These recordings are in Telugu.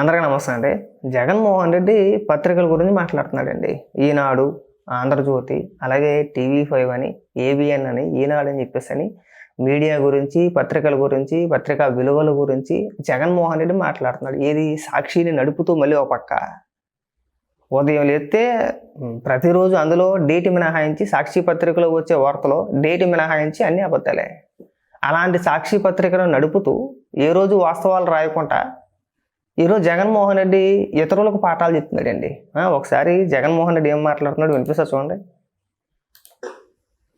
అందరికీ నమస్తే అండి. జగన్మోహన్ రెడ్డి పత్రికల గురించి మాట్లాడుతున్నాడండి. ఈనాడు ఆంధ్రజ్యోతి అలాగే టీవీ ఫైవ్ అని ఏబిఎన్ అని ఈనాడు అని చెప్పేసి అని మీడియా గురించి పత్రికల గురించి పత్రికా విలువల గురించి జగన్మోహన్ రెడ్డి మాట్లాడుతున్నాడు. ఏది సాక్షిని నడుపుతూ మళ్ళీ ఒక పక్క. ఉదయం లేస్తే ప్రతిరోజు అందులో డేట్ మినహాయించి సాక్షి పత్రికలో వచ్చే వార్తలు డేట్ మినహాయించి అన్ని అబద్ధాలే. అలాంటి సాక్షి పత్రికను నడుపుతూ ఏ రోజు వాస్తవాలు రాయకుండా ఈరోజు జగన్మోహన్ రెడ్డి ఇతరులకు పాఠాలు చెప్తున్నాడండి. ఒకసారి జగన్మోహన్ రెడ్డి ఏం మాట్లాడుతున్నాడు వినిపిస్తా చూడండి.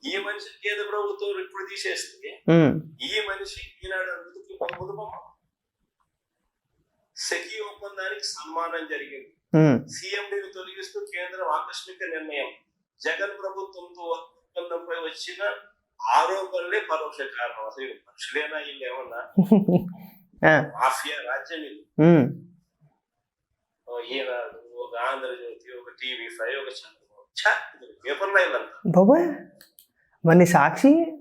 ఈ మనిషి కేంద్ర ప్రభుత్వం ఇప్పుడు తీసేస్తే ఉమ్, ఈ మనిషి ఈనాడు సఖీ ఒప్పందానికి సన్మానం జరిగింది. సీఎండీని తొలగిస్తూ కేంద్రం ఆకస్మిక నిర్ణయం. జగన్ ప్రభుత్వంతో ఒప్పందంపై వచ్చిన ఆరోపణలే పరోక్ష కారణం. అసలు మనుషులేనా? వీళ్ళు ఏమన్నా? మాఫియా రాజ్యం ఇది. ఈనాడు ఒక ఆంధ్రజ్యోతి ఒక టీవీ ఫైవ్ ఒక చంద్రబాబు. బాబాయ్. మరి సాక్షి?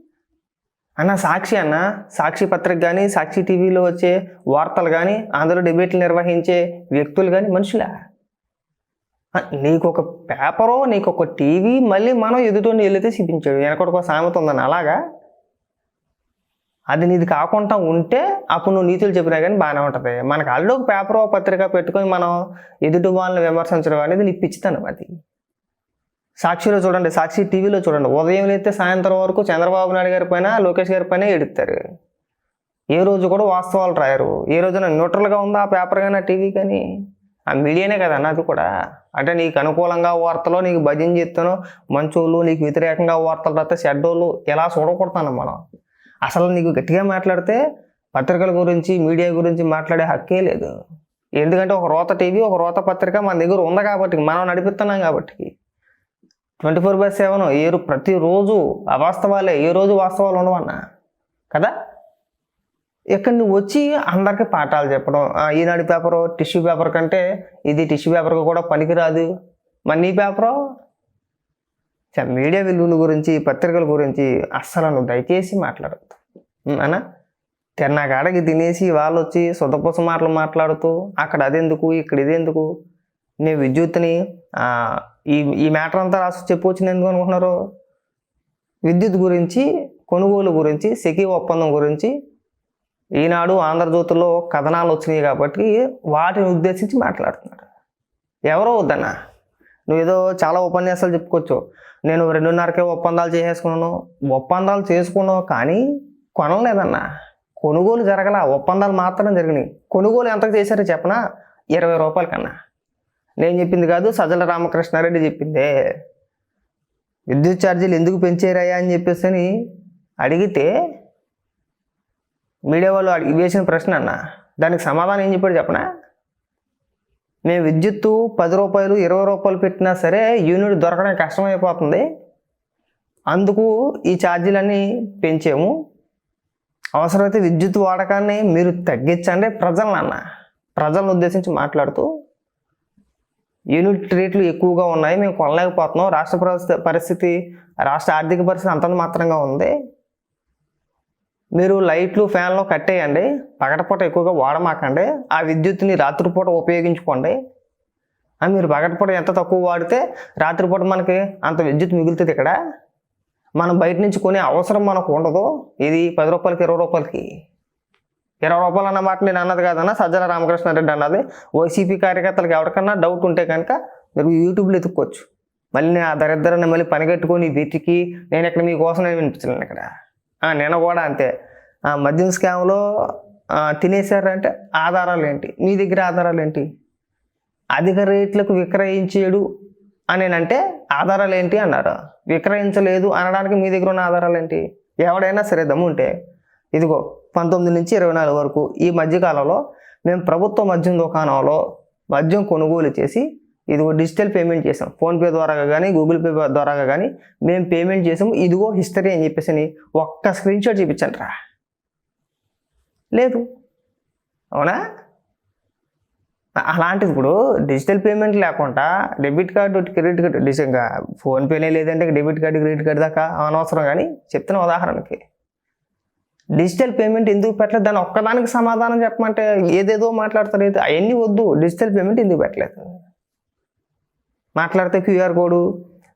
అన్న సాక్షి అన్న. సాక్షి పత్రిక కానీ సాక్షి టీవీలో వచ్చే వార్తలు కానీ అందులో డిబేట్లు నిర్వహించే వ్యక్తులు కానీ మనుషులా? నీకు ఒక పేపరు నీకు ఒక టీవీ మళ్ళీ మనం ఎదుటి వెళితే చూపించాడు. వెనకటి ఒక సామెత ఉందని అలాగా? అది నీది కాకుండా ఉంటే అప్పుడు నువ్వు నీతులు చెప్పినా కానీ బాగానే ఉంటుంది. మనకు ఆల్రెడీ ఒక పేపర్ పత్రిక పెట్టుకొని మనం ఎదుటి వాళ్ళని విమర్శించడం అనేది నీ పిచ్చితనం అది. సాక్షిలో చూడండి సాక్షి టీవీలో చూడండి. ఉదయం లేతే సాయంత్రం వరకు చంద్రబాబు నాయుడు గారి పైన లోకేష్ గారి పైన ఎడుతారు ఏ రోజు కూడా వాస్తవాలు రాయరు. ఏ రోజున న్యూట్రల్గా ఉందా ఆ పేపర్ కానీ ఆ టీవీ కానీ ఆ మీడియానే కదా అన్నది కూడా. అంటే నీకు అనుకూలంగా వార్తలు నీకు భజన చెప్తాను మంచోళ్ళు నీకు వ్యతిరేకంగా వార్తలు రాస్తే చెడ్డోళ్ళు ఎలా చూడకూడతాను మనం. అసలు నీకు గట్టిగా మాట్లాడితే పత్రికల గురించి మీడియా గురించి మాట్లాడే హక్కే లేదు. ఎందుకంటే ఒక రోత టీవీ ఒక రోత పత్రిక మన దగ్గర ఉంది కాబట్టి మనం నడిపిస్తున్నాం కాబట్టి. ట్వంటీ ఫోర్ బై సెవెన్ ఏ ప్రతిరోజు అవాస్తవాలే ఏ రోజు వాస్తవాలు ఉండవన్నా? కదా? ఇక్కడ నువ్వు వచ్చి అందరికీ పాఠాలు చెప్పడం? ఆ, ఈనాడు పేపరు టిష్యూ పేపర్ కంటే ఇది టిష్యూ పేపర్ కూడా పనికిరాదు. మరి నీ పేపరు? చ- మీడియా విలువల గురించి పత్రికల గురించి అస్సలు నువ్వు దయచేసి మాట్లాడద్దు. అన్నా? తిన్నాకాడకి తినేసి వాళ్ళు వచ్చి సొదపొస మాటలు మాట్లాడుతూ అక్కడ అదెందుకు ఇక్కడ ఇదెందుకు? నేను విద్యుత్ని ఈ ఈ మ్యాటర్ అంతా రాసి చెప్పొచ్చింది ఎందుకు అనుకుంటున్నారు? విద్యుత్ గురించి కొనుగోలు గురించి సెకి ఒప్పందం గురించి ఈనాడు ఆంధ్రజ్యోతిలో కథనాలు వచ్చినాయి కాబట్టి వాటిని ఉద్దేశించి మాట్లాడుతున్నాడు ఎవరో వద్దన్నా? నువ్వు ఏదో చాలా ఉపన్యాసాలు చెప్పుకోవచ్చు నేను రెండున్నరకే ఒప్పందాలు చేసేసుకున్నాను. ఒప్పందాలు చేసుకున్నావు కానీ కొనలేదన్నా. కొనుగోలు జరగల ఒప్పందాలు మాత్రం జరిగినాయి. కొనుగోలు ఎంతకు చేశారో చెప్పనా? ఇరవై రూపాయల కన్నా. నేను చెప్పింది కాదు సజ్జల రామకృష్ణారెడ్డి చెప్పిందే. విద్యుత్ ఛార్జీలు ఎందుకు పెంచారయ్యా అని చెప్పేసి అని అడిగితే మీడియా వాళ్ళు అడిగి వేసిన ప్రశ్న అన్న. దానికి సమాధానం ఏం చెప్పాడు చెప్పనా? మేము విద్యుత్తు పది రూపాయలు ఇరవై రూపాయలు పెట్టినా సరే యూనిట్ దొరకడం కష్టమైపోతుంది. అందుకు ఈ ఛార్జీలన్నీ పెంచాము. అవసరమైతే విద్యుత్ వాడకాన్ని మీరు తగ్గించండి ప్రజలను అన్న ప్రజలను ఉద్దేశించి మాట్లాడుతూ యూనిట్ రేట్లు ఎక్కువగా ఉన్నాయి మేము కొనలేకపోతున్నాం. రాష్ట్ర పరిస్థితి పరిస్థితి రాష్ట్ర ఆర్థిక పరిస్థితి అంతంత మాత్రంగా ఉంది. మీరు లైట్లు ఫ్యాన్లు కట్టేయండి. పగటపూట ఎక్కువగా వాడమాకండి. ఆ విద్యుత్ని రాత్రిపూట ఉపయోగించుకోండి. మీరు పగటపూట ఎంత తక్కువ వాడితే రాత్రిపూట మనకి అంత విద్యుత్ మిగులుతుంది ఇక్కడ. మనం బయట నుంచి కొనే అవసరం మనకు ఉండదు. ఇది పది రూపాయలకి ఇరవై రూపాయలకి. ఇరవై రూపాయలు అన్న మాట నేను అన్నది కాదన్న సజ్జల రామకృష్ణారెడ్డి అన్నది. వైసీపీ కార్యకర్తలకు ఎవరికన్నా డౌట్ ఉంటే కనుక మీరు యూట్యూబ్లో ఎత్తుక్కోవచ్చు. మళ్ళీ నేను ఆ దరిద్రాన్ని మళ్ళీ పనిగట్టుకొని వెతికి నేను ఇక్కడ మీకోసం నేను వినిపించలేను ఇక్కడ. నేను కూడా అంతే. ఆ, మద్యం స్కామ్లో తినేశారంటే ఆధారాలు ఏంటి? మీ దగ్గర ఆధారాలు ఏంటి? అధిక రేట్లకు విక్రయించేడు అని ఆధారాలు ఏంటి అన్నారు. విక్రయించలేదు అనడానికి మీ దగ్గర ఉన్న ఆధారాలు ఏంటి ఎవడైనా సరే దమ్ము ఉంటే ఇదిగో పంతొమ్మిది నుంచి ఇరవై నాలుగు వరకు ఈ మధ్యకాలంలో మేము ప్రభుత్వ మద్యం దుకాణంలో మద్యం కొనుగోలు చేసి ఇదిగో డిజిటల్ పేమెంట్ చేసాం ఫోన్పే ద్వారా కానీ గూగుల్ పే ద్వారా కానీ మేము పేమెంట్ చేసాము ఇదిగో హిస్టరీ అని చెప్పేసి అని ఒక్క స్క్రీన్ షాట్ చూపించండి రా లేదు. అవునా? అలాంటిది ఇప్పుడు డిజిటల్ పేమెంట్ లేకుండా డెబిట్ కార్డు క్రెడిట్ కార్డు నిజంగా ఫోన్పేనే లేదంటే డెబిట్ కార్డు క్రెడిట్ కార్డు దాకా అనవసరం కానీ చెప్తున్న ఉదాహరణకి. డిజిటల్ పేమెంట్ ఎందుకు పెట్టలేదు? దాని ఒక్కదానికి సమాధానం చెప్పమంటే ఏదేదో మాట్లాడతారు ఏదో అవన్నీ వద్దు. డిజిటల్ పేమెంట్ ఎందుకు పెట్టలేదు? మాట్లాడితే క్యూఆర్ కోడ్.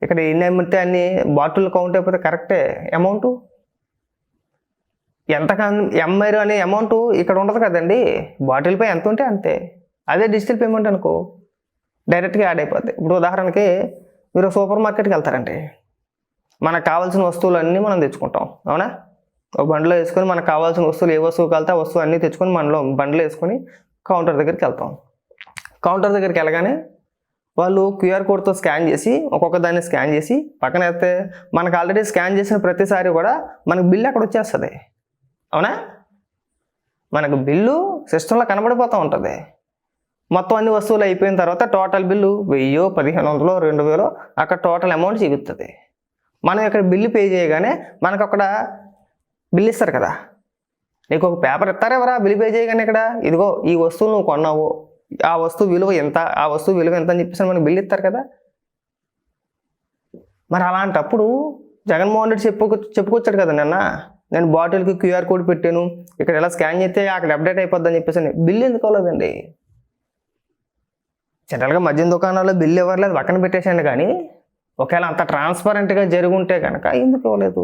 ఇక్కడ ఎన్ని అమ్మితే అన్ని బాటిల్ కౌంట్ అయిపోతే కరెక్టే అమౌంట్ ఎంత ఎంఐ అనే అమౌంట్ ఇక్కడ ఉండదు కదండి. బాటిల్ పై ఎంత ఉంటే అంతే. అదే డిజిటల్ పేమెంట్ అనుకో డైరెక్ట్గా యాడ్ అయిపోద్ది ఇప్పుడు ఉదాహరణకి మీరు సూపర్ మార్కెట్కి వెళ్తారండి. మనకు కావాల్సిన వస్తువులన్నీ మనం తెచ్చుకుంటాం. అవునా? ఒక బండిలో వేసుకొని మనకు కావాల్సిన వస్తువులు ఏ వస్తువు కలితే ఆ వస్తువు అన్నీ తెచ్చుకొని మనలో బండిలో వేసుకొని కౌంటర్ దగ్గరికి వెళ్తాం. కౌంటర్ దగ్గరికి వెళ్ళగానే వాళ్ళు క్యూఆర్ కోడ్తో స్కాన్ చేసి ఒక్కొక్క దాన్ని స్కాన్ చేసి పక్కన వేస్తే మనకు ఆల్రెడీ స్కాన్ చేసిన ప్రతిసారి కూడా మనకు బిల్లు అక్కడ వచ్చేస్తుంది. అవునా? మనకు బిల్లు సిస్టంలో కనబడిపోతూ ఉంటుంది. మొత్తం అన్ని వస్తువులు అయిపోయిన తర్వాత టోటల్ బిల్లు వెయ్యో పదిహేను వందలు రెండు వేలు అక్కడ టోటల్ అమౌంట్ చూపిస్తుంది మనం ఇక్కడ బిల్లు పే చేయగానే మనకు అక్కడ బిల్ ఇస్తారు కదా. నీకు ఒక పేపర్ ఇస్తారు ఎవరా? బిల్ పే చేయగానే ఇక్కడ ఇదిగో ఈ వస్తువు నువ్వు కొన్నావు. ఆ వస్తువు విలువ ఎంత? ఆ వస్తువు విలువ ఎంత అని చెప్పేసి మనకు బిల్ ఇస్తారు కదా. మరి అలాంటప్పుడు జగన్మోహన్ రెడ్డి చెప్పు చెప్పుకొచ్చాడు కదా నిన్న. నేను బాటిల్కి క్యూఆర్ కోడ్ పెట్టాను. ఇక్కడ ఎలా స్కాన్ చేస్తే అక్కడ అప్డేట్ అయిపోద్దని చెప్పేసి అని. బిల్ ఎందుకు అవ్వలేదండి? జనరల్గా మద్యం దుకాణాల్లో బిల్లు ఇవ్వలేదు పక్కన పెట్టేసాను కానీ ఒకవేళ అంత ట్రాన్స్పరెంట్గా జరుగుంటే కనుక ఎందుకు ఇవ్వలేదు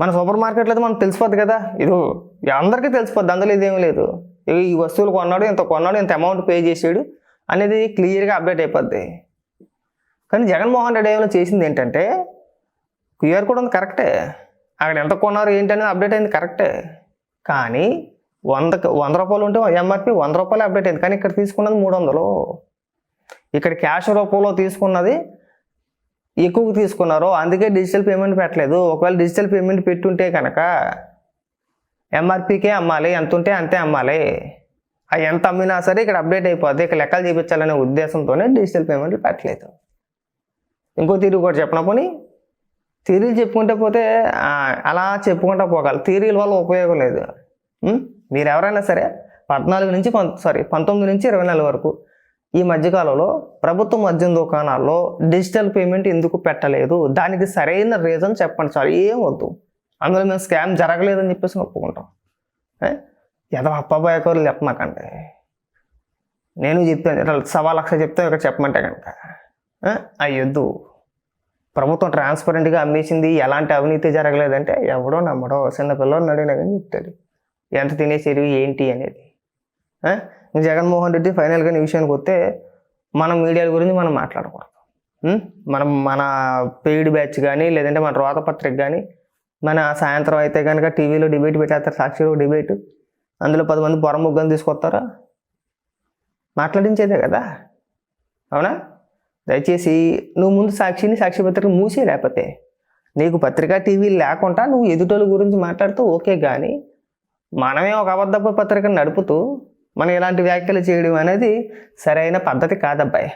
మన సూపర్ మార్కెట్లో అయితే మనకు తెలిసిపోద్ది కదా. ఇది అందరికీ తెలిసిపోద్ది అందులో ఇదేం లేదు. ఈ వస్తువులు కొన్నాడు ఇంత కొన్నాడు ఇంత అమౌంట్ పే చేసాడు అనేది క్లియర్గా అప్డేట్ అయిపోద్ది. కానీ జగన్మోహన్ రెడ్డి ఏమైనా చేసింది ఏంటంటే క్యూఆర్ కోడ్ ఉంది కరెక్టే. అక్కడ ఎంత కొన్నారు ఏంటనేది అప్డేట్ అయింది కరెక్టే. కానీ వంద వంద రూపాయలు ఉంటే ఎంఆర్పి వంద రూపాయలు అప్డేట్ అయింది. కానీ ఇక్కడ తీసుకున్నది మూడు వందలు ఇక్కడ క్యాష్ రూపంలో తీసుకున్నది ఎక్కువ తీసుకున్నారు. అందుకే డిజిటల్ పేమెంట్ పెట్టలేదు. ఒకవేళ డిజిటల్ పేమెంట్ పెట్టుంటే కనుక ఎంఆర్పికే అమ్మాలి. ఎంత ఉంటే అంతే అమ్మాలి. అవి ఎంత అమ్మినా సరే ఇక్కడ అప్డేట్ అయిపోద్ది. ఇక్కడ లెక్కలు చూపించాలనే ఉద్దేశంతోనే డిజిటల్ పేమెంట్లు పెట్టలేదు. ఇంకో తీరు కూడా చెప్పిన పోనీ? థీరీలు చెప్పుకుంటే పోతే అలా చెప్పుకుంటా పోగలరు థీరీల వల్ల ఉపయోగం లేదు. మీరు ఎవరైనా సరే పద్నాలుగు నుంచి పంత సారీ పంతొమ్మిది నుంచి ఇరవై నాలుగు వరకు ఈ మధ్యకాలంలో ప్రభుత్వ మద్యం దుకాణాల్లో డిజిటల్ పేమెంట్ ఎందుకు పెట్టలేదు? దానికి సరైన రీజన్ చెప్పండి సార్. ఏం వద్దు. అందులో మేము స్కామ్ జరగలేదని చెప్పేసి ఒప్పుకుంటాం. ఎదో అప్పబాయకూరలు చెప్పమాకండి నేను చెప్తాను సవా లక్ష చెప్తే ఇక్కడ చెప్పమంటే కనుక. అయ్యొద్దు. ప్రభుత్వం ట్రాన్స్పరెంట్గా అమ్మేసింది. ఎలాంటి అవినీతి జరగలేదంటే ఎవడో నమ్మడో చిన్న పిల్లలు అడిగినా కానీ చెప్తాడు. ఎంత తినేసేది ఏంటి అనేది. జగన్మోహన్ రెడ్డి ఫైనల్గా నీ విషయానికి వస్తే మనం మీడియాల గురించి మనం మాట్లాడకూడదు. మనం మన పెయిడ్ బ్యాచ్ కానీ లేదంటే మన రోతపత్రిక కానీ మన సాయంత్రం అయితే కనుక టీవీలో డిబేట్ పెట్టేస్తారు సాక్షిలో డిబేట్ అందులో పది మంది పొర ముగ్గులు తీసుకొస్తారా? మాట్లాడించేదే కదా. అవునా? దయచేసి నువ్వు ముందు సాక్షిని సాక్షి పత్రిక మూసే లేకపోతే. నీకు పత్రికా టీవీ లేకుండా నువ్వు ఎదుటోళ్ళ గురించి మాట్లాడుతూ ఓకే కానీ మనమే ఒక అబద్ధపు పత్రికను నడుపుతూ మనం ఇలాంటి వ్యాఖ్యలు చేయడం అనేది సరైన పద్ధతి కాదబ్బాయి.